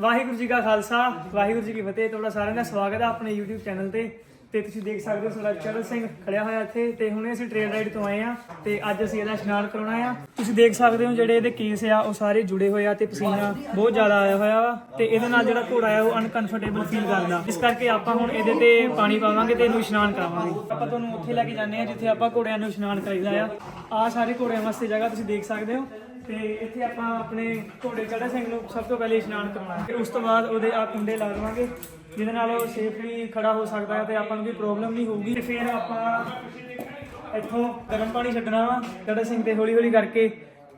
ਵਾਹਿਗੁਰੂ ਜੀ ਕਾ ਖਾਲਸਾ, ਵਾਹਿਗੁਰੂ ਜੀ ਕੀ ਫਤਿਹ। ਤੁਹਾਡਾ ਸਾਰਿਆਂ ਦਾ ਸਵਾਗਤ ਹੈ ਆਪਣੇ YouTube ਚੈਨਲ ਤੇ। ਤੇ ਤੁਸੀਂ ਦੇਖ ਸਕਦੇ ਹੋ ਸਾਡਾ ਚਰਨ ਸਿੰਘ ਖੜਿਆ ਹੋਇਆ ਇੱਥੇ। ਤੇ ਹੁਣੇ ਅਸੀਂ ਟ੍ਰੇਨ ਰਾਈਡ ਤੋਂ ਆਏ ਆ ਤੇ ਅੱਜ ਅਸੀਂ ਇਹਦਾ ਇਸ਼ਨਾਨ ਕਰਾਉਣਾ ਆ। ਤੁਸੀਂ ਦੇਖ ਸਕਦੇ ਹੋ ਜਿਹੜੇ ਇਹਦੇ ਕੇਸ ਆ, ਉਹ ਸਾਰੇ ਜੁੜੇ ਹੋਏ ਆ ਤੇ ਪਸੀਨਾ ਬਹੁਤ ਜ਼ਿਆਦਾ ਆਇਆ ਹੋਇਆ ਵਾ। ਤੇ ਇਹਦੇ ਨਾਲ ਜਿਹੜਾ ਘੋੜਾ ਆ, ਉਹ ਅਨਕੰਫਰਟੇਬਲ ਫੀਲ ਕਰਦਾ। ਇਸ ਕਰਕੇ ਆਪਾਂ ਹੁਣ ਇਹਦੇ ਤੇ ਪਾਣੀ ਪਾਵਾਂਗੇ ਤੇ ਇਹਨੂੰ ਇਸ਼ਨਾਨ ਕਰਾਵਾਂਗੇ। ਆਪਾਂ ਤੁਹਾਨੂੰ ਉੱਥੇ ਲੈ ਕੇ ਜਾਂਦੇ ਆ ਜਿੱਥੇ ਆਪਾਂ ਘੋੜਿਆਂ ਨੂੰ ਇਸ਼ਨਾਨ ਕਰਾਈਦਾ ਆ। ਆ ਸਾਰੇ ਘੋੜਿਆਂ ਵਾਸਤੇ ਜਗ੍ਹਾ ਤੁਸੀਂ ਦੇਖ ਸਕਦੇ ਹੋ। ਤੇ ਇੱਥੇ ਆਪਾਂ ਆਪਣੇ ਘੋੜੇ ਚੜਾ ਸਿੰਘ ਨੂੰ ਸਭ ਤੋਂ ਪਹਿਲੇ ਇਸ਼ਨਾਨ ਕਰਵਾਉਣਾ ਫਿਰ ਉਸ ਤੋਂ ਬਾਅਦ ਉਹਦੇ ਆ ਕੁੰਡੇ ਲਾ ਦੇਵਾਂਗੇ, ਜਿਹਦੇ ਨਾਲ ਉਹ ਸੇਫਲੀ ਖੜਾ ਹੋ ਸਕਦਾ ਹੈ ਤੇ ਆਪਾਂ ਨੂੰ ਕੋਈ ਪ੍ਰੋਬਲਮ ਨਹੀਂ ਹੋਊਗੀ। ਤੇ ਫਿਰ ਆਪਾਂ ਇੱਥੋਂ ਗਰਮ ਪਾਣੀ ਛੱਡਣਾ ਵਾ ਚੜਾ ਸਿੰਘ ਤੇ ਹੌਲੀ ਹੌਲੀ ਕਰਕੇ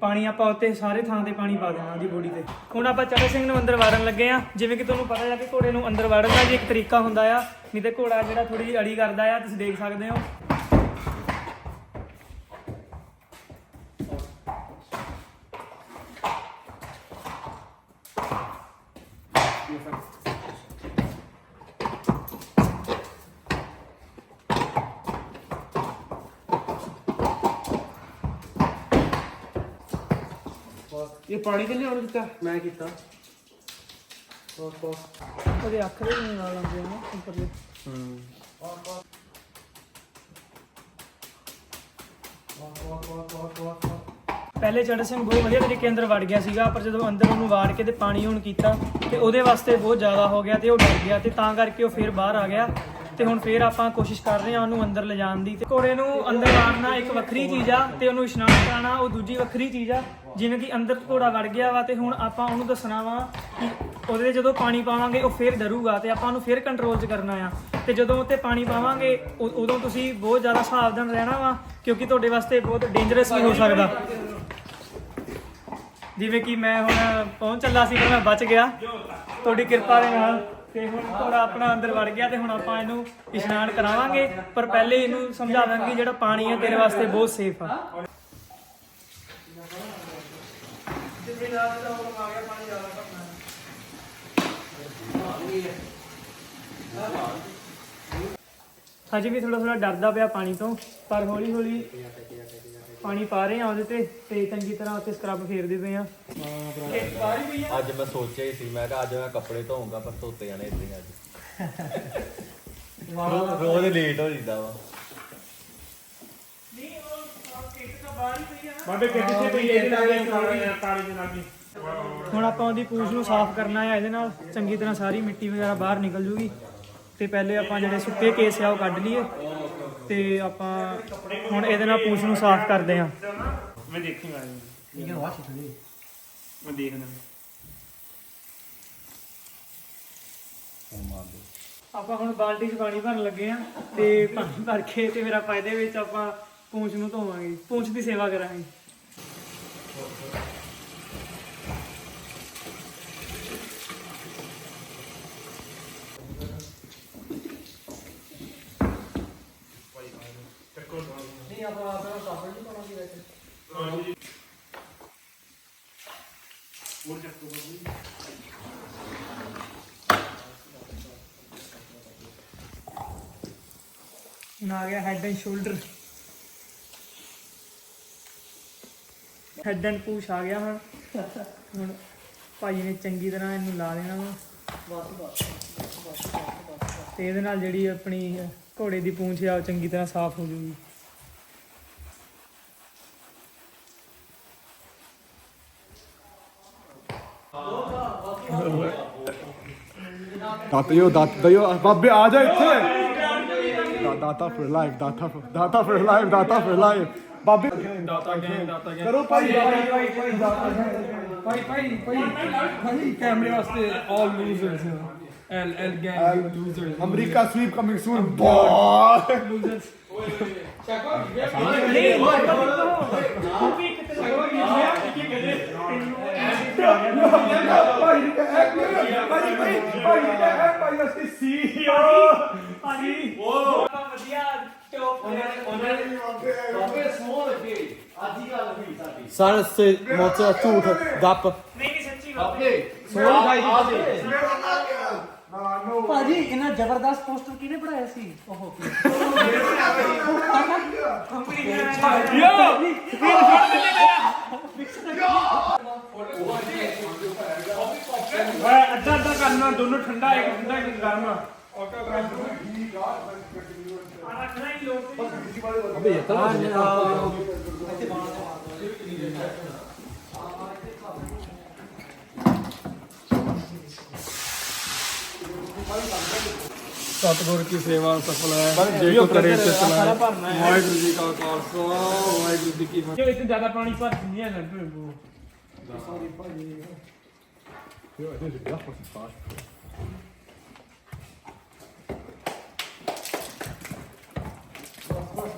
ਪਾਣੀ ਆਪਾਂ ਉੱਤੇ ਸਾਰੇ ਥਾਂ ਤੇ ਪਾਣੀ ਪਾ ਦੇਣਾ ਉਹਦੀ ਬੋਡੀ ਤੇ। ਹੁਣ ਆਪਾਂ ਚੜਾ ਸਿੰਘ ਨੂੰ ਅੰਦਰ ਵਾੜਨ ਲੱਗੇ ਆ ਜਿਵੇਂ ਕਿ ਤੁਹਾਨੂੰ ਪਤਾ ਹੈ ਕਿ ਘੋੜੇ ਨੂੰ ਅੰਦਰ ਵਾੜਨ ਦਾ ਵੀ ਇੱਕ ਤਰੀਕਾ ਹੁੰਦਾ ਆ, ਨਹੀਂ ਤੇ ਘੋੜਾ ਜਿਹੜਾ ਥੋੜੀ ਜਿਹੀ ਅੜੀ ਕਰਦਾ ਆ, ਤੁਸੀਂ ਦੇਖ ਸਕਦੇ ਹੋ। ਇਹ ਪਾਣੀ ਤੇ ਲਿਆਉਣ ਦਿੱਤਾ? ਮੈਂ ਕੀਤਾ। ਬਸ ਬਸ ਉਹਦੇ ਅੱਖ ਦੇ ਵੀ ਨਾਲ ਆਉਂਦੇ ਆ ਨਾ, ਉੱਪਰਲੇ। ਪਹਿਲੇ ਚੜ ਸਿੰਘ ਬਹੁਤ ਵਧੀਆ ਤਰੀਕੇ ਅੰਦਰ ਵੜ ਗਿਆ ਸੀਗਾ, ਪਰ ਜਦੋਂ ਅੰਦਰ ਉਹਨੂੰ ਵਾੜ ਕੇ ਤੇ ਪਾਣੀ ਹੁਣ ਕੀਤਾ, ਤੇ ਉਹਦੇ ਵਾਸਤੇ ਬਹੁਤ ਜ਼ਿਆਦਾ ਹੋ ਗਿਆ ਤੇ ਉਹ ਡਰ ਗਿਆ ਤੇ ਤਾਂ ਕਰਕੇ ਉਹ ਫਿਰ ਬਾਹਰ ਆ ਗਿਆ। ਤੇ ਹੁਣ ਫਿਰ ਆਪਾਂ ਕੋਸ਼ਿਸ਼ ਕਰ ਰਹੇ ਹਾਂ ਉਹਨੂੰ ਅੰਦਰ ਲਿਜਾਣ ਦੀ ਤੇ ਘੋੜੇ ਨੂੰ ਅੰਦਰ ਵਾੜਨਾ ਇੱਕ ਵੱਖਰੀ ਚੀਜ਼ ਆ ਤੇ ਉਹਨੂੰ ਇਸ਼ਨਾਨ ਕਰਾਉਣਾ, ਉਹ ਦੂਜੀ ਵੱਖਰੀ ਚੀਜ਼ ਆ, ਜਿਵੇਂ ਕਿ ਅੰਦਰ ਘੋੜਾ ਵੜ ਗਿਆ ਵਾ ਤੇ ਹੁਣ ਆਪਾਂ ਉਹਨੂੰ ਦੱਸਣਾ ਵਾ ਕਿ ਉਹਦੇ ਜਦੋਂ ਪਾਣੀ ਪਾਵਾਂਗੇ ਉਹ ਫਿਰ ਡਰੂਗਾ ਤੇ ਆਪਾਂ ਉਹਨੂੰ ਫਿਰ ਕੰਟਰੋਲ 'ਚ ਕਰਨਾ ਆ। ਤੇ ਜਦੋਂ ਉੱਤੇ ਪਾਣੀ ਪਾਵਾਂਗੇ ਉਦੋਂ ਤੁਸੀਂ ਬਹੁਤ ਜ਼ਿਆਦਾ ਸਾਵਧਾਨ ਰਹਿਣਾ ਵਾ ਕਿਉਂਕਿ ਤੁਹਾਡੇ ਵਾਸਤੇ ਬਹੁਤ ਡੇਂਜਰਸ ਵੀ ਹੋ ਸਕਦਾ। ਜਿਵੇਂ ਕਿ ਮੈਂ ਹੁਣ ਪਹੁੰਚ ਚੱਲਾ ਸੀ ਪਰ ਮੈਂ ਬਚ ਗਿਆ। ਤੁਹਾਡੀ ਕਿਰਪਾ ਦੇ ਨਾਲ। ਤੇ ਹੁਣ ਘੋੜਾ ਆਪਣਾ ਅੰਦਰ ਵੜ ਗਿਆ ਤੇ ਹੁਣ ਆਪਾਂ ਇਹਨੂੰ ਇਸ਼ਨਾਨ ਕਰਾਵਾਂਗੇ, ਪਰ ਪਹਿਲੇ ਇਹਨੂੰ ਸਮਝਾਵਾਂਗੇ ਜਿਹੜਾ ਪਾਣੀ ਹੈ ਤੇਰੇ ਵਾਸਤੇ ਬਹੁਤ ਸੇਫ ਆ। ਹਜੇ ਵੀ ਥੋੜਾ ਥੋੜਾ ਡਰਦਾ ਪਿਆ ਪਾਣੀ ਤੋਂ ਪਰ ਹੌਲੀ ਹੌਲੀ ਪਾਣੀ ਪਾ ਰਹੇ ਆ ਉਹਦੇ ਤੇ ਤੇ ਚੰਗੀ ਤਰ੍ਹਾਂ ਉੱਤੇ ਸਕਰਬ ਫੇਰਦੇ ਪਏ ਆ। ਅੱਜ ਮੈਂ ਸੋਚਿਆ ਹੀ ਸੀ ਮੈਂ ਕਿਹਾ ਅੱਜ ਮੈਂ ਕੱਪੜੇ ਧੋਊਂਗਾ ਪਰ ਧੋਤੇ ਜਾਣੇ ਇਦਾਂ ਹੀ ਅੱਜ। ਰੋਜ਼ ਲੇਟ ਹੋ ਜਾਂਦਾ ਵਾ। ਨਹੀਂ ਉਹ ਕਿੱਟ ਤਾਂ ਬਾਹਰ ਹੀ ਪਈ ਆ ਬਾਬੇ ਕਿੱਥੇ ਪਈ ਇਹ ਲਾਗੇ ਪਾਣੀ ਦੇ ਲਾਗੇ ਹੁਣ ਆਪਾਂ ਉਹਦੀ ਪੂਛ ਨੂੰ ਸਾਫ਼ ਕਰਨਾ ਹੈ ਇਹਦੇ ਨਾਲ ਚੰਗੀ ਤਰ੍ਹਾਂ ਸਾਰੀ ਮਿੱਟੀ ਵਗੈਰਾ ਬਾਹਰ ਨਿਕਲ ਜੂਗੀ। ਤੇ ਪਹਿਲੇ ਆਪਾਂ ਜਿਹੜੇ ਸੁੱਕੇ ਕੇਸ ਆ ਉਹ ਕੱਢ ਲਈਏ ਤੇ ਆਪਾਂ ਹੁਣ ਇਹਦੇ ਨਾਲ ਪੂਛ ਨੂੰ ਸਾਫ਼ ਕਰਦੇ ਹਾਂ। ਮੈਂ ਦੇਖੂੰਗਾ ਇਹ ਕਿ ਵਾਸ਼ ਖੜੀ ਮੈਂ ਦੇਖਣਾ ਆਪਾਂ ਹੁਣ ਬਾਲਟੀ 'ਚ ਪਾਣੀ ਭਰਨ ਲੱਗੇ ਆ ਤੇ ਪਾਣੀ ਭਰ ਕੇ ਤੇ ਫਿਰ ਆਪਾਂ ਇਹਦੇ ਵਿੱਚ ਆਪਾਂ ਪੂੰਛ ਨੂੰ ਧੋਵਾਂਗੇ। ਪੂੰਛ ਦੀ ਸੇਵਾ ਕਰਾਂਗੇ। ਹੁਣ ਆ ਗਿਆ head and shoulder head and ਪੂਛ ਆ ਗਿਆ ਹੁਣ। ਹੁਣ ਭਾਈ ਨੇ ਚੰਗੀ ਤਰ੍ਹਾਂ ਇਹਨੂੰ ਲਾ ਦੇਣਾ ਵਾ। ਤੇ ਇਹਦੇ ਨਾਲ ਜਿਹੜੀ ਆਪਣੀ ਘੋੜੇ ਦੀ ਪੂੰਛ ਆ, ਉਹ ਚੰਗੀ ਤਰ੍ਹਾਂ ਸਾਫ਼ ਹੋ ਜਾਊਗੀ ਦਾਤਾ ਯੋ ਦਾਤਾ ਦਿਓ ਬਾਬੇ ਆ ਜਾ ਇੱਥੇ। ਦਾਤਾ ਫॉर ਲਾਈਫ ਦਾਤਾ ਦਾਤਾ ਫॉर ਲਾਈਫ ਦਾਤਾ ਫॉर ਲਾਈਫ ਬਾਬੇ ਦਾਤਾ ਗੈਂਗ ਦਾਤਾ ਗੈਂਗ ਕਰੋ ਭਾਈ। ਭਾਈ ਭਾਈ ਭਾਈ ਕੈਮਰੇ ਵਾਸਤੇ all losers L L gang losers America sweep coming soon bye losers ਚੱਕੋ ਨਹੀਂ ਨਾ ਕੋਈ ਕਿਤੇ ਕੋਈ ਨਹੀਂ ਕਿ ਕਿਤੇ ਭਾਈ ਭਾਈ ਭਾਈ ਭਾਈ ਭਾਈ ਵਾਸਤੇ ਸੀ ਭਾਜੀ ਉਹ ਵਧੀਆ ਟੌਪ ਸਰ ਸੇ ਮੋਚਾ ਝੂਠ ਗੱਪ ਨਹੀਂ ਨਹੀਂ ਸੱਚੀ ਬਾਤ ਸੋਹਣ ਭਾਈ ਭਾਜੀ ਇਹਨਾਂ ਜ਼ਬਰਦਸਤ ਪੋਸਟਰ ਕਿਹਨੇ ਬਣਾਇਆ ਸੀ? ਉਹ ਓਏ ਕਰਨਾ ਦੋਨੋਂ ਠੰਡਾ ਇੱਕ ਠੰਡਾ ਇੱਕ ਗਰਮ। ਸਤਿਗੁਰ ਕੀ ਸੇਵਾ ਸਫਲ ਹੈ। ਜੇ ਕੋ ਕਰੇ ਤੇ ਚਲਾਏ ਵਾਹਿਗੁਰੂ ਜੀ ਕਾ ਖਾਲਸਾ ਵਾਹਿਗੁਰੂ ਜੀ ਕੀ ਫਤਿਹ। ਜੇ ਇਤਨੇ ਜ਼ਿਆਦਾ ਪਾਣੀ ਭਰ ਨਹੀਂ ਹੈ ਨਾ ਉਹ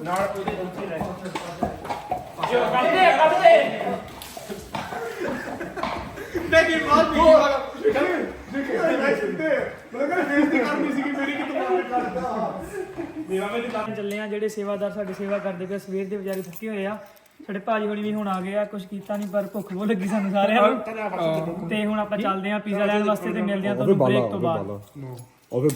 ਨਾਲ ਉਹਦੇ ਉੱਤੇ ਲੈ ਜੋ ਕਰਦੇ ਕਰਦੇ ਦੇਖੀ ਬਾਤ ਵੀ ਦੇਖੀ ਮੈਂ ਸਿੱਧੇ ਮੈਂ ਕਹਿੰਦਾ ਫੇਸ ਦੀ ਕਰਨੀ ਸੀ ਕਿ ਮੇਰੀ ਕਿਤੋਂ ਮਾਰ ਕਰਦਾ ਮੇਰਾ ਵਿੱਚ ਤਾਂ ਚੱਲੇ ਆ ਜਿਹੜੇ ਸੇਵਾਦਾਰ ਸਾਡੀ ਸੇਵਾ ਕਰਦੇ ਪਏ ਸਵੇਰ ਦੇ ਵਿਚਾਰੇ ਥੱਕੇ ਹੋਏ ਆ ਸਾਡੇ ਭਾਜੀ ਹੋਣੀ ਵੀ ਹੁਣ ਆ ਗਏ ਆ ਕੁਝ ਕੀਤਾ ਨਹੀਂ ਪਰ ਭੁੱਖ ਬਹੁਤ ਲੱਗੀ ਸਾਨੂੰ ਸਾਰਿਆਂ ਨੂੰ। ਤੇ ਹੁਣ ਆਪਾਂ ਚੱਲਦੇ ਆ ਪੀਜ਼ਾ ਲੈਣ ਵਾਸਤੇ ਤੇ ਮਿਲਦੇ ਆ ਤੁਹਾਨੂੰ ਬ੍ਰੇਕ ਤੋਂ ਬਾਅਦ। ਉਹ ਫਿਰ